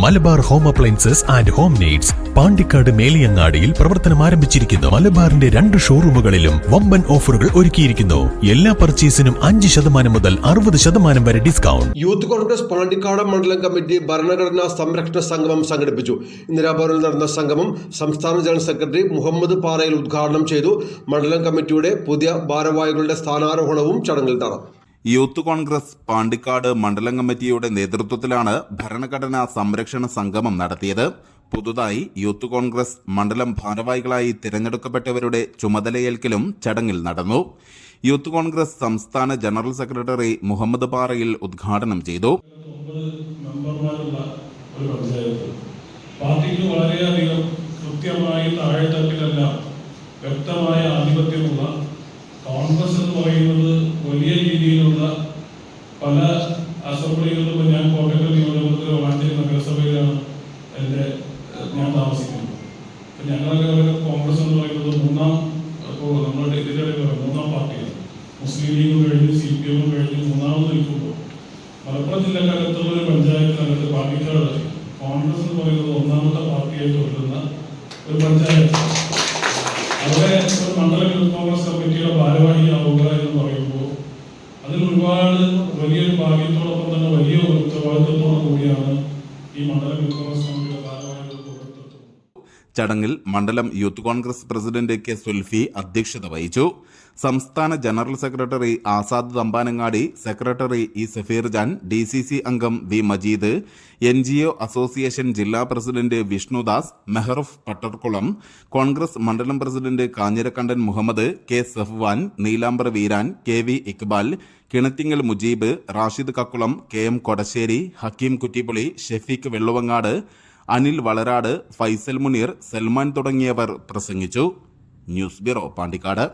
Malabar home appliances and home needs Pandikkad മേലിയങ്ങാടിയിൽ പ്രവർത്തനം ആരംഭിച്ചിരിക്കുന്നു. മലബാറിന്റെ രണ്ട് ഷോറൂമുകളിലും വമ്പൻ ഓഫറുകൾ ഒരുക്കിയിരിക്കുന്നു. എല്ലാ പർച്ചേസിനും അഞ്ച് ശതമാനം മുതൽ അറുപത് ശതമാനം വരെ ഡിസ്കൗണ്ട്. യൂത്ത് കോൺഗ്രസ് പാണ്ടിക്കാട് മണ്ഡലം കമ്മിറ്റി ഭരണഘടനാ സംരക്ഷണ സംഗമം സംഘടിപ്പിച്ചു. ഇന്ദിരാഭവനിൽ നടന്ന സംഗമം സംസ്ഥാന ജനറൽ സെക്രട്ടറി മുഹമ്മദ് പാറയിൽ ഉദ്ഘാടനം ചെയ്തു. മണ്ഡലം കമ്മിറ്റിയുടെ പുതിയ ഭാരവാഹികളുടെ സ്ഥാനാരോഹണവും ചടങ്ങിൽ നടന്നു. യൂത്ത് കോൺഗ്രസ് പാണ്ടിക്കാട് മണ്ഡലം കമ്മിറ്റിയുടെ നേതൃത്വത്തിലാണ് ഭരണഘടനാ സംരക്ഷണ സംഗമം നടത്തിയത്. പുതുതായി യൂത്ത് കോൺഗ്രസ് മണ്ഡലം ഭാരവാഹികളായി തിരഞ്ഞെടുക്കപ്പെട്ടവരുടെ ചുമതലയേൽക്കലും ചടങ്ങിൽ നടന്നു. യൂത്ത് കോൺഗ്രസ് സംസ്ഥാന ജനറൽ സെക്രട്ടറി മുഹമ്മദ് പാറയിൽ ഉദ്ഘാടനം ചെയ്തു. കൃത്യമായി വ്യക്തമായ ആധിപത്യമുള്ള കോൺഗ്രസ് എന്ന് പറയുന്നത് പല അസംബ്ലികളിലും ഞാൻ കോട്ടക്കൽ നിയോജകമണ്ഡലത്തിലെ വളാഞ്ചേരി നഗരസഭയിലാണ് എന്റെ ഞാൻ താമസിക്കുന്നത്. അപ്പം ഞങ്ങളൊക്കെ കോൺഗ്രസ് എന്ന് പറയുന്നത് മൂന്നാം ഇപ്പോൾ നമ്മുടെ ഇതിലൊക്കെ മൂന്നാം പാർട്ടിയാണ്. മുസ്ലിം ലീഗ് കഴിഞ്ഞ് സി പി എമ്മും കഴിഞ്ഞ് മൂന്നാമത് നിൽക്കുമ്പോൾ മലപ്പുറം ജില്ലക്കകത്തുള്ള ഒരു പഞ്ചായത്തിനകത്ത് പാർട്ടിക്കാരുടെ കോൺഗ്രസ് എന്ന് പറയുന്നത് ഒന്നാമത്തെ പാർട്ടിയായിട്ട് വരുന്ന ഒരു പഞ്ചായത്ത്. അവിടെ ഒരു മണ്ഡലം യൂത്ത് കോൺഗ്രസ് കമ്മിറ്റിയുടെ ഭാരവാഹിയാവുക എന്ന് അതിൽ ഒരുപാട് വലിയൊരു ഭാഗ്യത്തോടൊപ്പം തന്നെ വലിയ ഉത്തരവാദിത്വത്തോടു കൂടിയാണ് ഈ മണ്ഡലം വിക്രമസ്വാമിയുടെ ചടങ്ങിൽ മണ്ഡലം youth Congress president K Sulfi അധ്യക്ഷത വഹിച്ചു. സംസ്ഥാന general secretary Azad Thampanangadi secretary E Safeer Jan D C C അംഗം V Majeed N G O association ജില്ലാ പ്രസിഡന്റ് വിഷ്ണുദാസ് മെഹറഫ് പട്ടർക്കുളം കോൺഗ്രസ് മണ്ഡലം president Kanjirakandan Muhammad K Safwan Neelambar Veeran K V Iqbal Kinathingal Mujeeb Rashid Kakkulam K M Kodassery Hakeem Kuttippuli Shafeeq Velluvangad Anil Valarad Faisal Muneer Salman തുടങ്ങിയവർ പ്രസംഗിച്ചു. News bureau Pandikkad.